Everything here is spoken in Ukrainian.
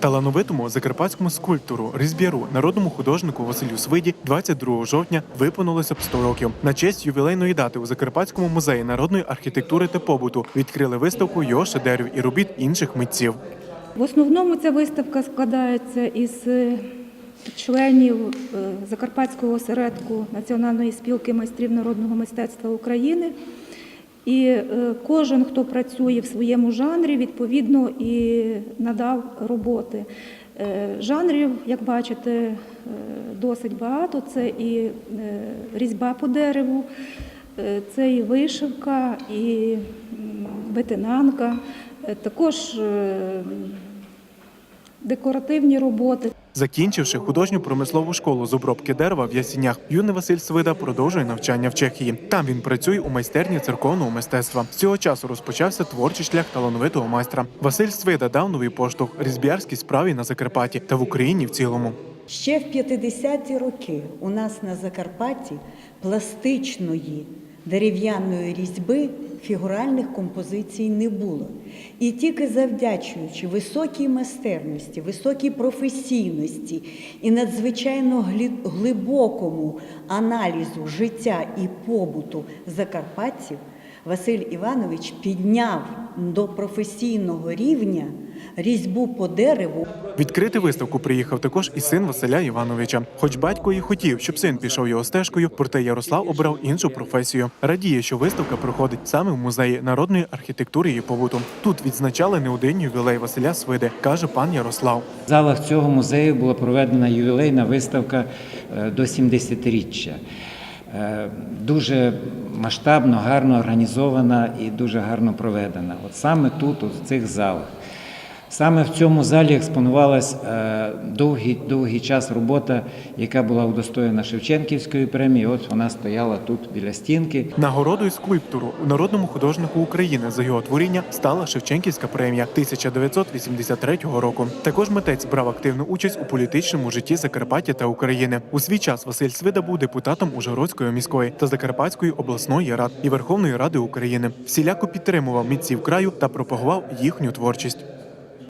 Талановитому закарпатському скульптору, різб'яру, народному художнику Василю Свиді 22 жовтня виповнилося б 100 років. На честь ювілейної дати у Закарпатському музеї народної архітектури та побуту відкрили виставку його шедеврів і робіт інших митців. В основному ця виставка складається із е, членів е, Закарпатського осередку Національної спілки майстрів народного мистецтва України. І е, кожен, хто працює в своєму жанрі, відповідно і надав роботи. Е, Жанрів, як бачите, е, досить багато. Це і різьба по дереву, це і вишивка, і ветенанка, також декоративні роботи. Закінчивши художню промислову школу з обробки дерева в Ясінях, юний Василь Свида продовжує навчання в Чехії. Там він працює у майстерні церковного мистецтва. З цього часу розпочався творчий шлях талановитого майстра. Василь Свида дав новий поштовх різб'ярській справі на Закарпатті та в Україні в цілому. Ще в 50-ті роки у нас на Закарпатті пластичної дерев'яної різьби фігуральних композицій не було. І тільки завдячуючи високій майстерності, високій професійності і надзвичайно глибокому аналізу життя і побуту закарпатців, Василь Іванович підняв до професійного рівня різьбу по дереву Відкрити виставку приїхав також і син Василя Івановича. Хоч батько і хотів, щоб син пішов його стежкою, проте Ярослав обрав іншу професію. Радіє, що виставка проходить саме в музеї народної архітектури і побуту. Тут відзначали не один ювілей Василя Свиди, каже пан Ярослав. В залах цього музею була проведена ювілейна виставка е, до 70-річчя. Е, Дуже масштабно, гарно організована і дуже гарно проведена. От саме тут, в цих залах. Саме в цьому залі експонувалась е, довгий, довгий час робота, яка була удостоєна Шевченківської премії. От вона стояла тут біля стінки. Нагородою скульптору народному художнику України за його творіння стала Шевченківська премія 1983 року. Також митець брав активну участь у політичному житті Закарпаття та України. У свій час Василь Свида був депутатом Ужгородської міської та Закарпатської обласної рад і Верховної Ради України. Всіляко підтримував митців краю та пропагував їхню творчість.